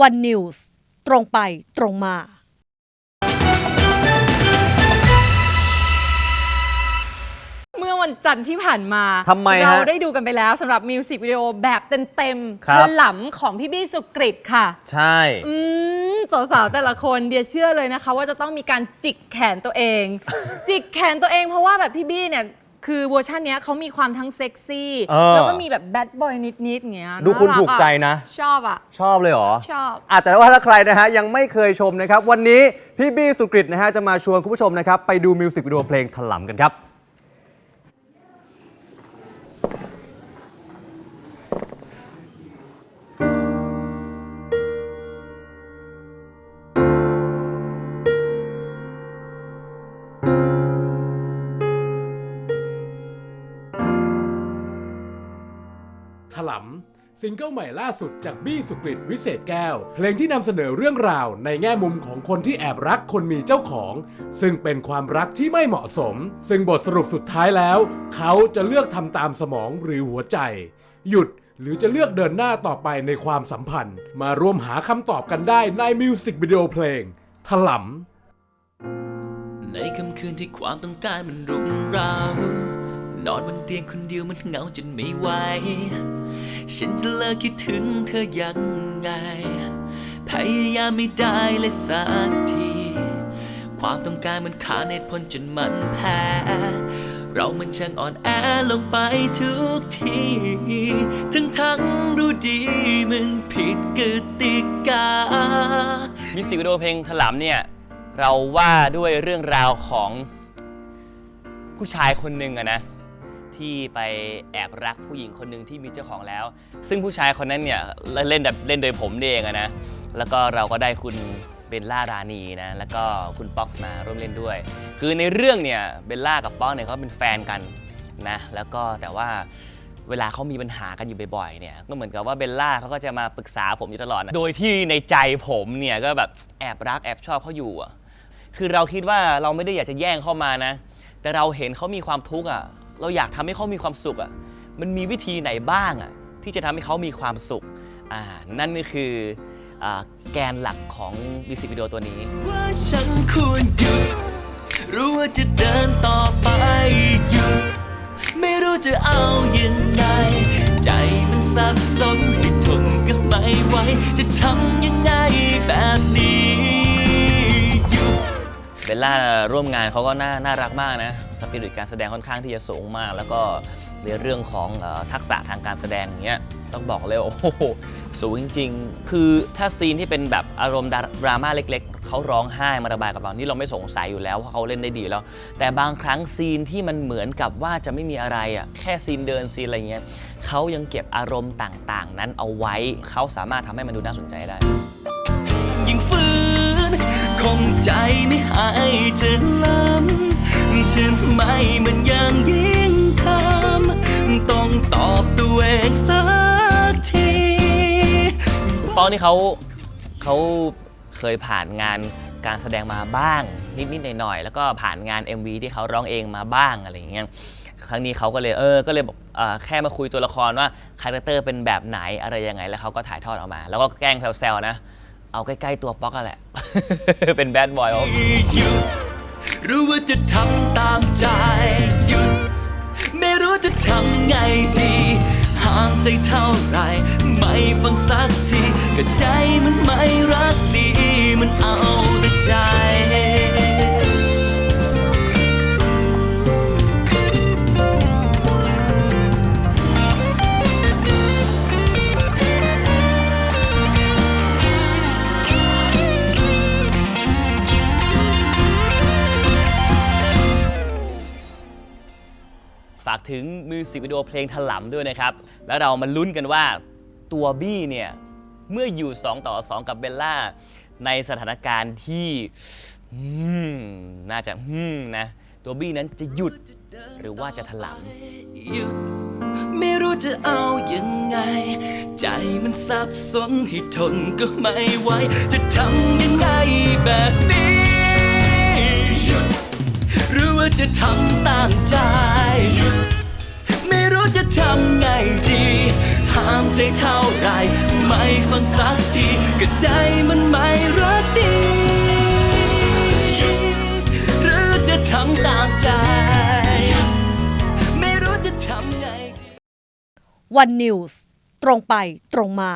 วันนิวส์ตรงไปตรงมาเมื่อวันจันทร์ที่ผ่านมา ทำไมฮะเราได้ดูกันไปแล้วสำหรับมิวสิกวิดีโอแบบเต็มๆครับถลำของพี่บี้สุกริตค่ะ ใช่ อืมสาวๆแต่ละคนเดียเชื่อเลยนะคะ ว่าจะต้องมีการจิกแขนตัวเอง จิกแขนตัวเองเพราะว่าแบบพี่บี้เนี่ย คือเวอร์ชันเนี้ยเขามีความทั้งเซ็กซี่ เออ แล้วก็มีแบบแบดบอยนิดๆอย่างเงี้ยดูคุณน่ารัถูกใจนะ ชอบอะ ชอบเลยเหรอ ชอบ อะแต่ว่าถ้าใครนะฮะยังไม่เคยชมนะครับ วันนี้พี่บี้สุกริตนะฮะจะมาชวนคุณผู้ชมนะครับ ไปดูมิวสิกวิดีโอเพลงถลำกันครับ ซิงเกิลใหม่ล่าสุดจากบี้สุกริตวิเศษแก้ว เพลงที่นำเสนอเรื่องราวในแง่มุมของคนที่แอบรักคนมีเจ้าของ ซึ่งเป็นความรักที่ไม่เหมาะสม ซึ่งบทสรุปสุดท้ายแล้ว เขาจะเลือกทำตามสมองหรือหัวใจ หยุดหรือจะเลือกเดินหน้าต่อไปในความสัมพันธ์ มาร่วมหาคำตอบกันได้ในมิวสิกวิดีโอเพลง ถลำในค่ำคืนที่ความต้องการมันรุมเร้า นอนบนเตียงคนเดียวมันเหงาจนไม่ไหว ฉันจะเลิกคิดถึงเธอยังไง พยายามไม่ได้เลยสักที ความต้องการมันขาดเหตุผลจนมันแพ้ เรามันช่างอ่อนแอลงไปทุกที ทั้งทั้งรู้ดีมึงผิดกติกา มิวสิกวิดีโอเพลงถลำเนี่ย เราว่าด้วยเรื่องราวของผู้ชายคนหนึ่งอะนะ ที่ไปแอบรักผู้หญิงคนหนึ่งที่มีเจ้าของแล้ว ซึ่งผู้ชายคนนั้นเนี่ยเล่นแบบเล่นโดยผมนี่เองอะนะแล้วก็เราก็ได้คุณเบลล่ารานีนะแล้วก็คุณป๊อกมาร่วมเล่นด้วย คือในเรื่องเนี่ยเบลล่ากับป๊อกเนี่ยเขาเป็นแฟนกันนะแล้วก็แต่ว่าเวลาเขามีปัญหากันอยู่บ่อยๆเนี่ยก็เหมือนกับว่าเบลล่าเขาก็จะมาปรึกษาผมอยู่ตลอดนะโดยที่ในใจผมเนี่ยก็แบบแอบรักแอบชอบเขาอยู่อะคือเราคิดว่าเราไม่ได้อยากจะแย่งเข้ามานะ แต่เราเห็นเขามีความทุกข์อะ เราอยากทำให้เขามีความสุขอะ่ะมันมีวิธีไหนบ้างอะ่ะที่จะทำให้เขามีความสุขอ่านั่นก็คืออแกนหลักของมิวสิกวิดีโอตัวนี้ว่าฉันควรหยุดรู้ว่าจะเดินต่อไปหยุดไม่รู้จะเอายังไง ใจมันสับสนให้ทนก็ไม่ไหวจะทำยังไงแบบนี้ ลล่าร่วมงานเขาก็น่าน่ารักมากนะสปิริตการแสดงค่อนข้างที่จะสูงมาก แล้วก็ในเรื่องของอทักษะทางการแสดงอย่างเงี้ยต้องบอกเลยโอ้โหสูงจริง ๆ คือถ้าซีนที่เป็นแบบอารมณ์ดราม่าเล็ก ๆ เขาร้องไห้มาระบายกับเรานี่เราไม่สงสัยอยู่แล้วว่าะเขาเล่นได้ดีแล้ว แต่บางครั้งซีนที่มันเหมือนกับว่าจะไม่มีอะไรอะแค่ซีนเดินซีนอะไรเงี้ยเขายังเก็บอารมณ์ต่างๆ นั้นเอาไว้เขาสามารถทำให้มันดูน่าสนใจได้ยิงฝื คงใจไม่หายจะล้ำจะไม่มันยังยิ่งทำต้องตอบตัวเองสักทีคุณป้องนี่เขาเขาเคยผ่านงานการแสดงมาบ้าง นิดๆหน่อยๆแล้วก็ผ่านงาน MV ที่เขาร้องเองมาบ้างอะไรอย่างเงี้ยครั้งนี้เขาก็เลยเออ ก็เลยบอกแค่มาคุยตัวละครว่าคาแรคเตอร์เป็นแบบไหนอะไรยังไง แล้วเขาก็ถ่ายทอดออกมา แล้วก็แกล้งแซวๆนะ เอาใกล้ๆตัวป๊อกอะแหละ เป็นแบดบอยหยุดรู้ว่าจะทำตามใจหยุด ไม่รู้จะทำไงดีห่างใจเท่าไหรไม่ฟังสักทีก็ใจมันไม่รักดี มันเอาแต่ใจ ถึงมิวสิกวิดีโอเพลงถล่ำด้วยนะครับ แล้วเรามาลุ้นกันว่าตัวบี้เนี่ย เมื่ออยู่ 2 ต่อ 2 กับเบลล่า ในสถานการณ์ที่น่าจะนะตัวบี้นั้นจะหยุดหรือว่าจะถลำหยุดไม่รู้จะเอายังไง ใจมันสับสนให้ทนก็ไม่ไหวจะทำยังไงแบบนี้ ว่าจะทำตามใจ ไม่รู้จะทำไงดี ห้ามใจเท่าไร ไม่ฟังสักทีก็ใจมันไม่รักดี หรือจะทำตามใจ ไม่รู้จะทำไงดี วันนิวส์ตรงไปตรงมา